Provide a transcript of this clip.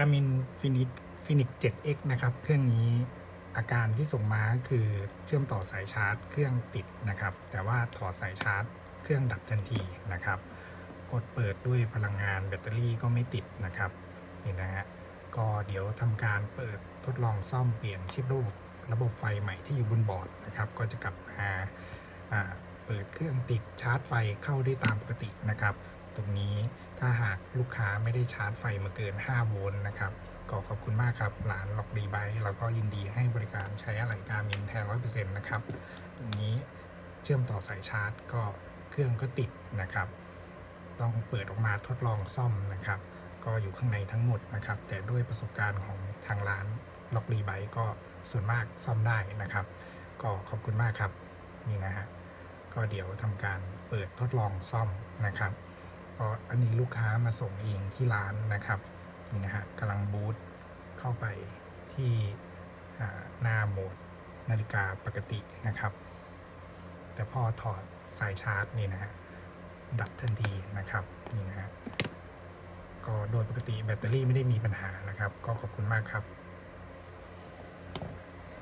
Garmin Phoenix Phoenix 7X นะครับ เครื่องนี้อาการที่ส่งมาคือเชื่อมต่อสายชาร์จ เครื่องติดนะครับ แต่ว่าถอดสายชาร์จ เครื่องดับทันทีนะครับ กดเปิดด้วยพลังงานแบตเตอรี่ก็ไม่ติดนะครับนี่นะฮะก็เดี๋ยวทำการเปิดทดลองซ่อมเปลี่ยนชิประบบระบบไฟใหม่ที่อยู่บนบอร์ดนะครับ ก็จะกลับมาเปิดเครื่องติดชาร์จไฟเข้าได้ตามปกตินะครับ ตรงนี้ ถ้าหากลูกค้าไม่ได้ชาร์จไฟมาเกิน 5 โวลต์นะครับก็ขอบคุณมากครับร้านล็อกดีไบเราก็ยินดีให้บริการใช้อะไหล่การมินแทน100%นะครับตรงนี้เชื่อมต่อสายชาร์จก็เครื่องก็ติดนะครับ ต้องเปิดออกมาทดลองซ่อมนะครับ ก็อยู่ข้างในทั้งหมดนะครับ แต่ด้วยประสบการณ์ของทางร้านล็อกดีไบก็ส่วนมากซ่อมได้นะครับ ก็ขอบคุณมากครับนี่นะฮะก็เดี๋ยวทำการเปิดทดลองซ่อมนะครับ เพราะอันนี้ลูกค้ามาส่งเองที่ร้านนะครับนี่นะฮะกำลังบูตเข้าไปที่หน้าโหมดนาฬิกาปกตินะครับ แต่พอถอดสายชาร์จนี่นะฮะดับทันทีนะครับนี่นะฮะก็โดยปกติแบตเตอรี่ไม่ได้มีปัญหานะครับ ก็ขอบคุณมากครับ